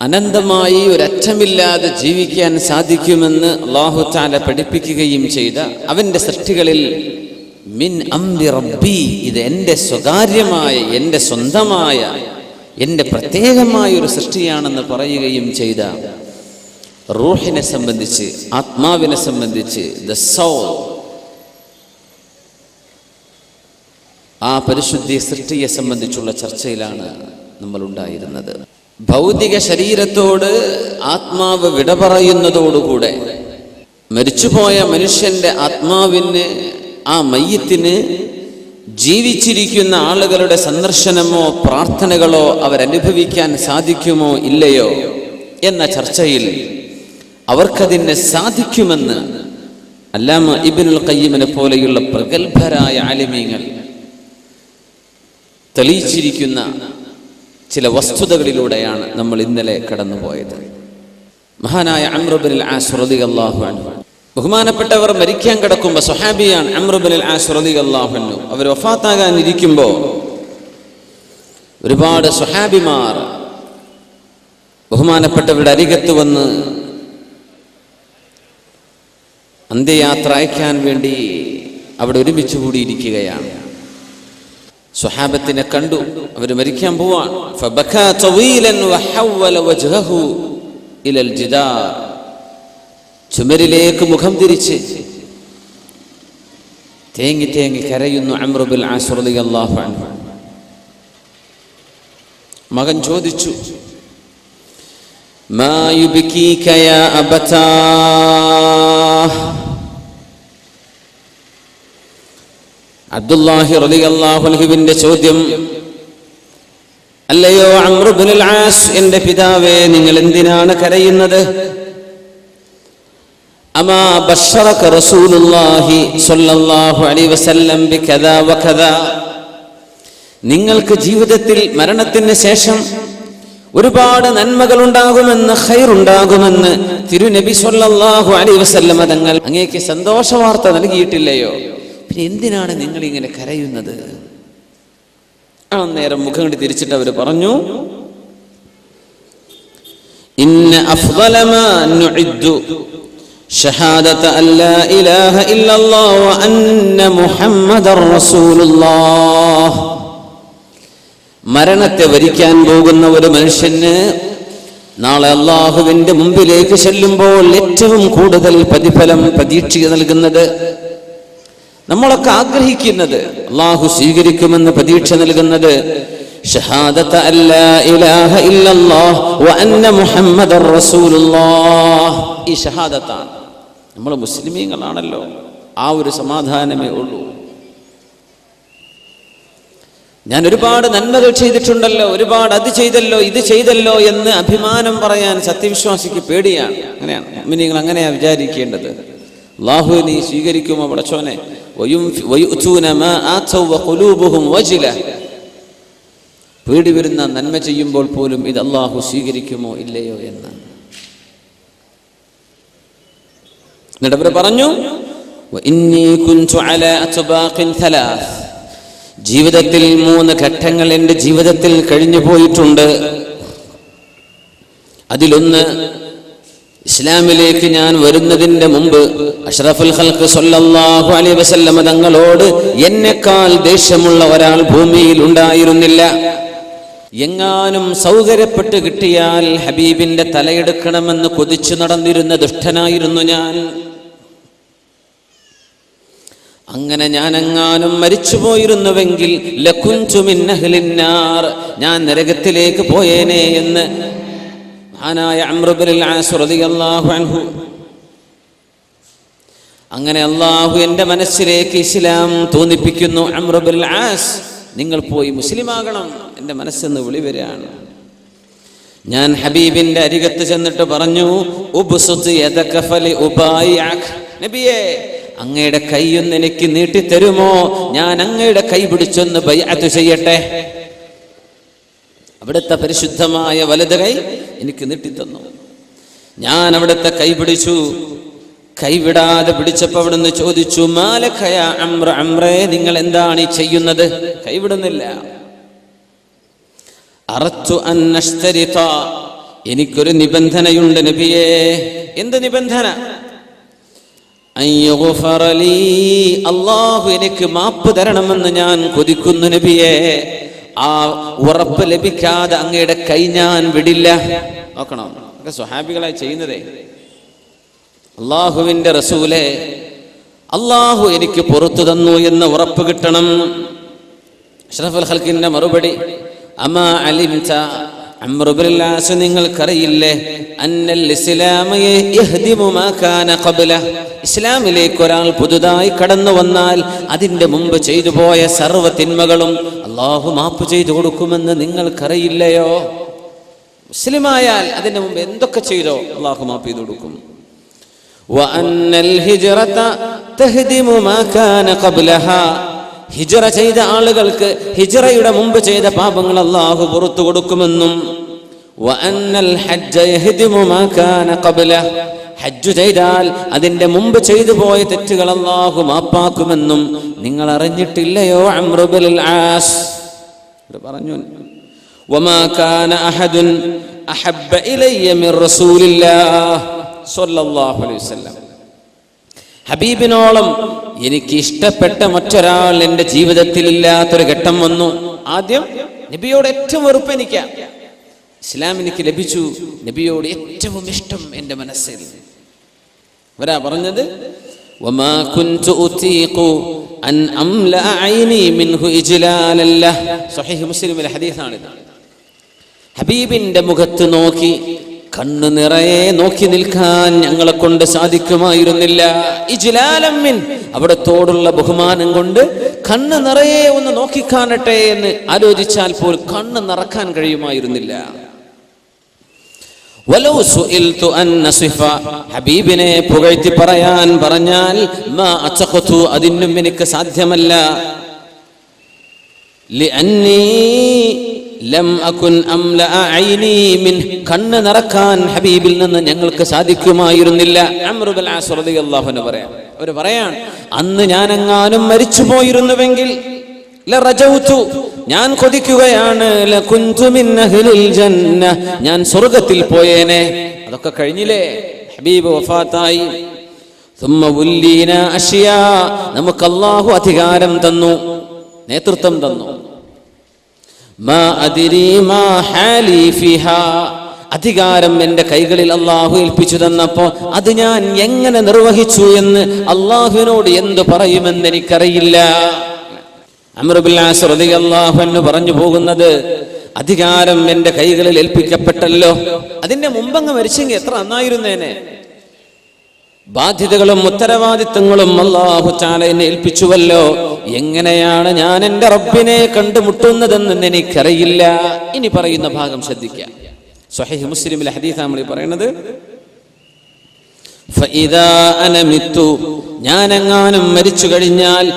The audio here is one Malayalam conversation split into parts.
അനന്തമായി ഒരറ്റമില്ലാതെ ജീവിക്കാൻ സാധിക്കുമെന്ന് അള്ളാഹു താല പഠിപ്പിക്കുകയും ചെയ്ത അവന്റെ സൃഷ്ടികളിൽ മിൻ അംബി റബ്ബി ഇത് എന്റെ സ്വകാര്യമായ എന്റെ സ്വന്തമായ എന്റെ പ്രത്യേകമായ ഒരു സൃഷ്ടിയാണെന്ന് പറയുകയും ചെയ്ത റൂഹിനെ സംബന്ധിച്ച് ആത്മാവിനെ സംബന്ധിച്ച് ദ സോൾ ആ പരിശുദ്ധി സൃഷ്ടിയെ സംബന്ധിച്ചുള്ള ചർച്ചയിലാണ് നമ്മൾ ഉണ്ടായിരുന്നത് ഭൗതിക ശരീരത്തോട് ആത്മാവ് വിട പറയുന്നതോടുകൂടെ മരിച്ചുപോയ മനുഷ്യന്റെ ആത്മാവിന് ആ മയ്യത്തിന് ജീവിച്ചിരിക്കുന്ന ആളുകളുടെ സന്ദർശനമോ പ്രാർത്ഥനകളോ അവരനുഭവിക്കാൻ സാധിക്കുമോ ഇല്ലയോ എന്ന ചർച്ചയിൽ അവർക്കതിന് സാധിക്കുമെന്ന് അല്ലാമ ഇബിനുൽ കയ്യമിനെ പോലെയുള്ള പ്രഗത്ഭരായ ആലിമീങ്ങൾ തെളിയിച്ചിരിക്കുന്ന ചില വസ്തുതകളിലൂടെയാണ് നമ്മൾ ഇന്നലെ കടന്നുപോയത്. മഹാനായ അമ്രുബിൻ ആസ്രതി അള്ളാഹു അൻഹു. ബഹുമാനപ്പെട്ടവർ മരിക്കാൻ കിടക്കുമ്പോൾ സൊഹാബിയാണ് അമ്രുബിൻ ആസ്രതി അള്ളാഹു അൻഹു. അവർ വഫാത്താകാനിരിക്കുമ്പോൾ ഒരുപാട് സൊഹാബിമാർ ബഹുമാനപ്പെട്ടവരുടെ അരികത്ത് വന്ന് അന്ത്യയാത്ര അയക്കാൻ വേണ്ടി അവിടെ ഒരുമിച്ച് കൂടിയിരിക്കുകയാണ്. സ്വഹാബത്തിനെ കണ്ടു. അവർ മരിക്കാൻ ജിദാർ. ചുമരിലേക്ക് മുഖം തിരിച്ച് തേങ്ങി തേങ്ങി കരയുന്നു അമ്രുബിൽ മകൻ ചോദിച്ചു മാ കയാ അബതാ? അബ്ദുല്ലാഹി റളിയല്ലാഹുവിന്റെ ചോദ്യം അല്ലയോ അമ്രുബിനുൽ ആസ് എന്റെ പിതാവേ നിങ്ങൾ എന്തിനാണ് കരയുന്നത്? അമാ ബഷറക റസൂലുള്ളാഹി സ്വല്ലല്ലാഹു അലൈഹി വസല്ലം ബികദാ വകദാ. നിങ്ങൾക്ക് ജീവിതത്തിൽ മരണത്തിന് ശേഷം ഒരുപാട് നന്മകൾ ഉണ്ടാകുമെന്ന് ഖൈറുണ്ടാകുമെന്ന് തിരുനബി സ്വല്ലല്ലാഹു അലൈഹി വസല്ലം തങ്ങൾ അങ്ങേക്ക് സന്തോഷ വാർത്ത നൽകിയിട്ടില്ലയോ? പിന്നെ എന്തിനാണ് നിങ്ങൾ ഇങ്ങനെ കരയുന്നത്? അന്നേരം നേരം മുഖം കണ്ടി തിരിച്ചിട്ട് അവർ പറഞ്ഞു ഇന്ന മരണത്തെ വരിക്കാൻ പോകുന്ന ഒരു മനുഷ്യന് നാളെ അള്ളാഹുവിന്റെ മുമ്പിലേക്ക് ചെല്ലുമ്പോൾ ഏറ്റവും കൂടുതൽ പ്രതിഫലം പ്രതീക്ഷ നൽകുന്നത് നമ്മളൊക്കെ ആഗ്രഹിക്കുന്നത് അള്ളാഹു സ്വീകരിക്കുമെന്ന് പ്രതീക്ഷ നൽകുന്നത് ഇല്ലല്ലാഹ് വ ഈ നമ്മൾ മുസ്ലിമീങ്ങളാണല്ലോ. ആ ഒരു സമാധാനമേ ഉള്ളൂ. ഞാൻ ഒരുപാട് നന്മകൾ ചെയ്തിട്ടുണ്ടല്ലോ. ഒരുപാട് അത് ചെയ്തല്ലോ ഇത് ചെയ്തല്ലോ എന്ന് അഭിമാനം പറയാൻ സത്യവിശ്വാസിക്ക് പേടിയാണ്. അങ്ങനെയാണ്. നിങ്ങൾ അങ്ങനെയാണ് വിചാരിക്കേണ്ടത്. അള്ളാഹു നീ സ്വീകരിക്കുമോ പടച്ചോനെ? പേടി വരുന്ന നന്മ ചെയ്യുമ്പോൾ പോലും ഇത് അള്ളാഹു സ്വീകരിക്കുമോ ഇല്ലയോ എന്ന്. എന്നിട്ട് അവർ പറഞ്ഞു. ജീവിതത്തിൽ മൂന്ന് ഘട്ടങ്ങൾ എന്റെ ജീവിതത്തിൽ കഴിഞ്ഞു പോയിട്ടുണ്ട് അതിലൊന്ന് ഇസ്ലാമിലേക്ക് ഞാൻ വരുന്നതിന്റെ മുമ്പ് അഷ്റഫുൽ ഹൽക്ക് സൊല്ലാഹു അലൈഹി വസല്ലമ തങ്ങളോട് എന്നെക്കാൾ ദേഷ്യമുള്ള ഒരാൾ ഭൂമിയിൽ ഉണ്ടായിരുന്നില്ല. എങ്ങാനും സൗകര്യപ്പെട്ട് കിട്ടിയാൽ ഹബീബിന്റെ തലയെടുക്കണമെന്ന് കൊതിച്ചു നടന്നിരുന്ന ദുഷ്ടനായിരുന്നു ഞാൻ. അങ്ങനെ ഞാൻ എങ്ങാനും മരിച്ചുപോയിരുന്നുവെങ്കിൽ ലകുൻതു മിൻ അഹ്ലിൻ ഞാൻ നരകത്തിലേക്ക് പോയേനെ എന്ന് മഹാനായ അമ്രുബിൻ ആസ് റളിയല്ലാഹു അൻഹു അങ്ങനെ അള്ളാഹു എന്റെ മനസ്സിലേക്ക് ഇസ്ലാം തോന്നിപ്പിക്കുന്നു. അമ്രുബിൻ ആസ് നിങ്ങൾ പോയി മുസ്ലിമാകണം എന്റെ മനസ്സെന്ന് വിളി വരികയാണ്. ഞാൻ ഹബീബിന്റെ അരികത്ത് ചെന്നിട്ട് പറഞ്ഞു. നബിയേ അങ്ങയുടെ കൈയൊന്ന് എനിക്ക് നീട്ടിത്തരുമോ? ഞാൻ അങ്ങയുടെ കൈ പിടിച്ചൊന്ന് ബൈഅത്ത് ചെയ്യട്ടെ? അവിടുത്തെ പരിശുദ്ധമായ വലത് കൈ എനിക്ക് നീട്ടിത്തന്നു. ഞാൻ അവിടുത്തെ കൈ പിടിച്ചു. കൈവിടാതെ പിടിച്ചപ്പോൾ അവിടുന്ന് ചോദിച്ചു മാലഖയ അമ്ര അമ്രേ നിങ്ങൾ എന്താണ് ഈ ചെയ്യുന്നത്? കൈവിടുന്നില്ല അറച്ചു അന്നഷ്തരിത എനിക്കൊരു നിബന്ധനയുണ്ട് നബിയേ. എന്ത് നിബന്ധന? അയ്യോ അള്ളാഹു എനിക്ക് മാപ്പ് തരണമെന്ന് ഞാൻ കൊതിക്കുന്നു നബിയെ. ആ ഉറപ്പ് ലഭിക്കാതെ അങ്ങയുടെ കൈ ഞാൻ വിടില്ല. നോക്കണം. സ്വഹാബികളായി ചെയ്യുന്നതേ. അള്ളാഹുവിന്റെ റസൂലെ അള്ളാഹു എനിക്ക് പുറത്തു തന്നു എന്ന് ഉറപ്പ് കിട്ടണം. അഷ്റഫുൽ ഹൽക്കിന്റെ മറുപടി അമാ അലിംത അമ്രുബില്ലാസ് നിങ്ങൾക്കറിയില്ലേ? അന്നൽ ഇസ്ലാമിലേക്ക് ഒരാൾ പുതുതായി കടന്നു വന്നാൽ അതിന്റെ മുമ്പ് ചെയ്തു പോയ സർവ തിന്മകളും അള്ളാഹു മാപ്പ് ചെയ്തു കൊടുക്കുമെന്ന് നിങ്ങൾക്കറിയില്ലയോ? മുസ്ലിമായാൽ അതിനു മുമ്പ് എന്തൊക്കെ ചെയ്തോ അള്ളാഹു മാപ്പ് ചെയ്തു കൊടുക്കും. ഹിജറ ചെയ്ത ആളുകൾക്ക് ഹിജറയുടെ മുമ്പ് ചെയ്ത പാപങ്ങൾ അള്ളാഹു പുറത്തു കൊടുക്കുമെന്നും. وأن الحج يهدم ما كان قبله ഹജ്ജ് ചെയ്താൽ അതിന്റെ മുമ്പ് ചെയ്തു പോയ തെറ്റുകൾ അള്ളാഹു മാപ്പാക്കുമെന്നും നിങ്ങൾ അറിഞ്ഞിട്ടില്ലയോ അമ്രുബുൽ ആസ് ഇവിടെ പറഞ്ഞു وما كان أحد أحب إلي من رسول الله صلى الله عليه وسلم ഹബീബിനോളം എനിക്ക് ഇഷ്ടപ്പെട്ട മറ്റൊരാൾ എൻ്റെ ജീവിതത്തിൽ ഇല്ലാത്തൊരു ഘട്ടം വന്നു ആദ്യം നബിയോട് ഏറ്റവും വെറുപ്പ് എനിക്കാ ഇസ്ലാം എനിക്ക് ലഭിച്ചു നബിയോട് ഏറ്റവും ഇഷ്ടം എൻ്റെ മനസ്സിൽ ഇവരാ പറഞ്ഞത്? ഹബീബിന്റെ മുഖത്ത് നോക്കി കണ്ണു നിറയെ നോക്കി നിൽക്കാൻ ഞങ്ങളെ കൊണ്ട് സാധിക്കുമായിരുന്നില്ല. ഇജിലാലമ്മിൻ അവിടത്തോടുള്ള ബഹുമാനം കൊണ്ട് കണ്ണ് നിറയെ ഒന്ന് നോക്കിക്കാനട്ടെ എന്ന് ആലോചിച്ചാൽ പോലും കണ്ണ് നിറക്കാൻ കഴിയുമായിരുന്നില്ല. ഹബീബിനെ പുകഴ്ത്തി പറയാൻ പറഞ്ഞാൽ അതിനും എനിക്ക് സാധ്യമല്ല. കണ്ണ് നിറക്കാൻ ഹബീബിൽ നിന്ന് ഞങ്ങൾക്ക് സാധിക്കുമായിരുന്നില്ല. അംറു ബിൽ ആസ് റളിയല്ലാഹു അൻഹു പറയാം. അവർ പറയാൻ അന്ന് ഞാനെങ്ങാനും മരിച്ചു പോയിരുന്നുവെങ്കിൽ ഞാൻ കൊതിക്കുകയാണ്. ഞാൻ സ്വർഗത്തിൽ പോയേനെ. അതൊക്കെ കഴിഞ്ഞില്ലേ? ഹബീബ് വഫാത്തായി. നമുക്ക് അള്ളാഹു അധികാരം തന്നു നേതൃത്വം തന്നു. അധികാരം എന്റെ കൈകളിൽ അള്ളാഹു ഏൽപ്പിച്ചു തന്നപ്പോ അത് ഞാൻ എങ്ങനെ നിർവഹിച്ചു എന്ന് അള്ളാഹുവിനോട് എന്തു പറയുമെന്ന് എനിക്കറിയില്ല. അമറുബുല്ലാഹു എന്ന് പറഞ്ഞു പോകുന്നത് അധികാരം എന്റെ കൈകളിൽ ഏൽപ്പിക്കപ്പെട്ടല്ലോ. അതിന്റെ മുമ്പങ്ങ് മരിച്ചെങ്കിൽ എത്ര നന്നായിരുന്നേനെ. ബാധ്യതകളും ഉത്തരവാദിത്തങ്ങളും അള്ളാഹു ചാല എന്നെ ഏൽപ്പിച്ചുവല്ലോ. എങ്ങനെയാണ് ഞാൻ എന്റെ റബ്ബിനെ കണ്ടുമുട്ടുന്നതെന്ന് എനിക്കറിയില്ല. ഇനി പറയുന്ന ഭാഗം ശ്രദ്ധിക്കാം സ്വഹീഹ് മുസ്ലിമിലെ ഹദീസ് നമ്മൾ പറയുന്നത്. അനമിത്തു ഞാൻ എങ്ങാനും മരിച്ചു കഴിഞ്ഞാൽ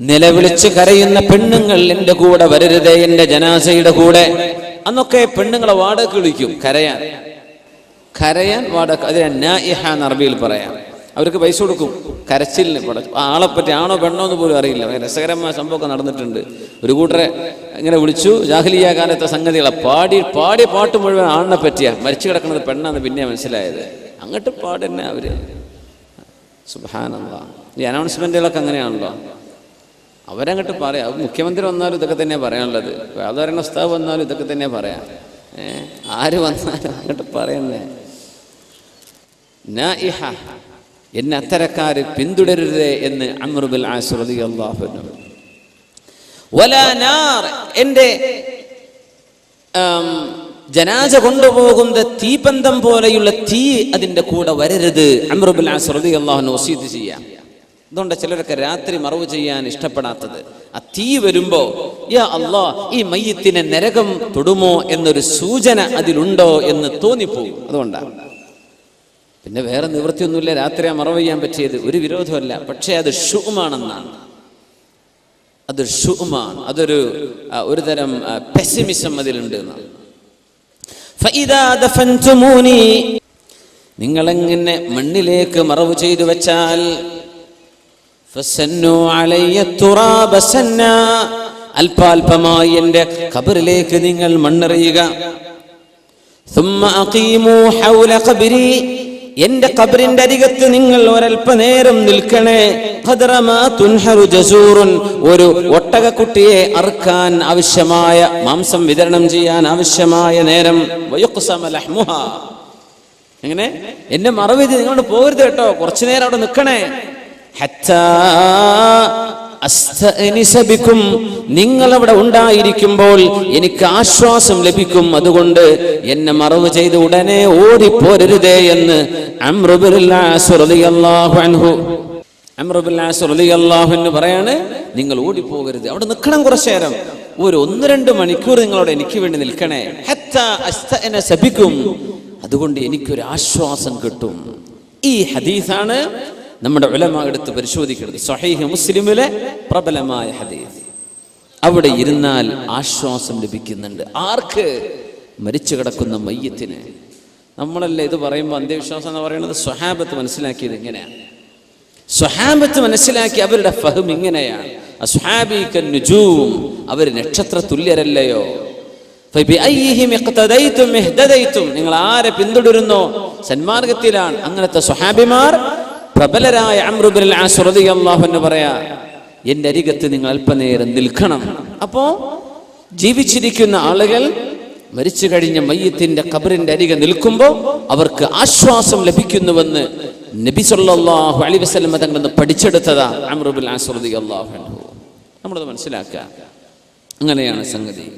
നിലവിളിച്ച് കരയുന്ന പെണ്ണുങ്ങൾ എന്റെ കൂടെ വരരുത് എന്റെ ജനാസയുടെ കൂടെ. അന്നൊക്കെ പെണ്ണുങ്ങളെ വാടക വിളിക്കും കരയാൻ. കരയാൻ വാടക അതിനെ അറബിയിൽ പറയാം. അവർക്ക് പൈസ കൊടുക്കും. കരച്ചിലിന് ആളെ പറ്റി ആണോ പെണ്ണോ എന്ന് പോലും അറിയില്ല. രസകരമായ സംഭവമൊക്കെ നടന്നിട്ടുണ്ട്. ഒരു കൂട്ടരെ ഇങ്ങനെ വിളിച്ചു. ജാഹ്ലിയ കാലത്തെ സംഗതികളെ പാടി പാടി പാട്ട് മുഴുവൻ ആണിനെ പറ്റിയാ. മരിച്ചു കിടക്കുന്നത് പെണ്ണാന്ന് പിന്നെ മനസ്സിലായത്. അങ്ങോട്ട് പാടന്നെ അവർ. സുബാനല്ല ഈ അനൗൺസ്മെന്റുകളൊക്കെ അങ്ങനെയാണല്ലോ. അവരങ്ങോട്ട് പറയാം. മുഖ്യമന്ത്രി വന്നാലും ഇതൊക്കെ തന്നെ പറയാനുള്ളത്. വേദാരണ ഉസ്താവ് വന്നാലും ഇതൊക്കെ തന്നെ പറയാം. ഏഹ് ആര് വന്നാലും അങ്ങോട്ട് പറയണ്ടേ നായിഹ. എന്നെ അത്തരക്കാർ പിന്തുടരരുതേ എന്ന് അമ്രുബിൽ ആശ്രതി അള്ളാഹു എന്റെ ജനാജ കൊണ്ടുപോകുന്ന തീപന്തം പോലെയുള്ള തീ അതിന്റെ കൂടെ വരരുത് അമ്രുബിൽ ആശ്രതി അള്ളാഹുന് വസീത് ചെയ്യാം. അതുകൊണ്ട് ചിലരൊക്കെ രാത്രി മറവ് ചെയ്യാൻ ഇഷ്ടപ്പെടാത്തത്. ആ തീ വരുമ്പോ യാ അള്ളാ ഈ മയ്യത്തിനെ നരകം തൊടുമോ എന്നൊരു സൂചന അതിലുണ്ടോ എന്ന് തോന്നിപ്പോകും. അതുകൊണ്ടാണ്. പിന്നെ വേറെ നിവൃത്തിയൊന്നുമില്ല. രാത്രി ആ മറവ് ചെയ്യാൻ പറ്റിയത് ഒരു വിരോധമല്ല. പക്ഷേ അത് ഷുമാണെന്നാണ് അത് ഷുമാണ് അതൊരു ഒരു തരം പെസിമിസം അതിലുണ്ട് എന്നാണ്. നിങ്ങളെങ്ങനെ മണ്ണിലേക്ക് മറവ് ചെയ്തു വെച്ചാൽ. അല്പാൽപമായി എന്റെ ഖബറിലേക്ക് നിങ്ങൾ മണ്ണെറിയുക. എന്റെ കബറിന്റെ അരികത്ത് നിങ്ങൾ ഒരൽപ്പനേരം നിൽക്കണേ. ഭദ്രമാ തുൻഹറു ജസൂറുൻ. ഒരു ഒട്ടകക്കുട്ടിയെ അറുക്കാൻ ആവശ്യമായ മാംസം വിതരണം ചെയ്യാൻ ആവശ്യമായ നേരം. എങ്ങനെ? എന്നെ മറവിധി നിങ്ങളോട് പോകരുത് കേട്ടോ. കുറച്ചു നേരം അവിടെ നിൽക്കണേ. നിങ്ങളവിടെ നിങ്ങൾ അവിടെ ഉണ്ടായിരിക്കുമ്പോൾ എനിക്ക് ആശ്വാസം ലഭിക്കും. അതുകൊണ്ട് എന്നെ മറവ് ചെയ്ത് ഉടനെ ഓടിപ്പോരരുതേ എന്ന് പറയാണ് നിങ്ങൾ ഓടിപ്പോകരുത്. അവിടെ നിൽക്കണം കുറച്ചു നേരം ഒരു ഒന്ന് രണ്ട് മണിക്കൂർ നിങ്ങളോട് എനിക്ക് വേണ്ടി നിൽക്കണേ. ബിക്കും. അതുകൊണ്ട് എനിക്കൊരു ആശ്വാസം കിട്ടും. ഈ ഹദീസാണ് നമ്മുടെ ഉലമ എടുത്ത് പരിശോധിക്കരുത്. സഹീഹ് മുസ്ലിമിലെ പ്രബലമായ ഹദീസ്. അവിടെ ഇരുന്നാൽ ആശ്വാസം ലഭിക്കുന്നുണ്ട്. ആർക്ക്? മരിച്ചു കിടക്കുന്ന മയ്യത്തിന്. നമ്മളല്ലേ ഇത് പറയുമ്പോൾ അന്ധവിശ്വാസം എന്ന് പറയുന്നത്? സ്വഹാബത്ത് മനസ്സിലാക്കിയത് ഇങ്ങനെയാണ്. സ്വഹാബത്ത് മനസ്സിലാക്കി അവരുടെ ഫഹം ഇങ്ങനെയാണ്. അവർ നക്ഷത്ര തുല്യരല്ലയോ? നിങ്ങൾ ആരെ പിന്തുടരുന്നോ? സന്മാർഗത്തിലാണ് അങ്ങനത്തെ സ്വഹാബിമാർ പ്രബലരായ റളിയല്ലാഹു അൻഹു പറയാ എന്റെ അരികത്ത് നിങ്ങൾ അല്പനേരം നിൽക്കണം. അപ്പോ ജീവിച്ചിരിക്കുന്ന ആളുകൾ മരിച്ചു കഴിഞ്ഞ മയ്യത്തിന്റെ കബറിന്റെ അരികെ നിൽക്കുമ്പോൾ അവർക്ക് ആശ്വാസം ലഭിക്കുന്നുവെന്ന് നബി സല്ലാഹു അലൈഹി വസല്ലം തങ്ങളിൽ പഠിച്ചെടുത്തതാ അൻഹു. നമ്മളത് മനസ്സിലാക്കുക. അങ്ങനെയാണ് സംഗതി.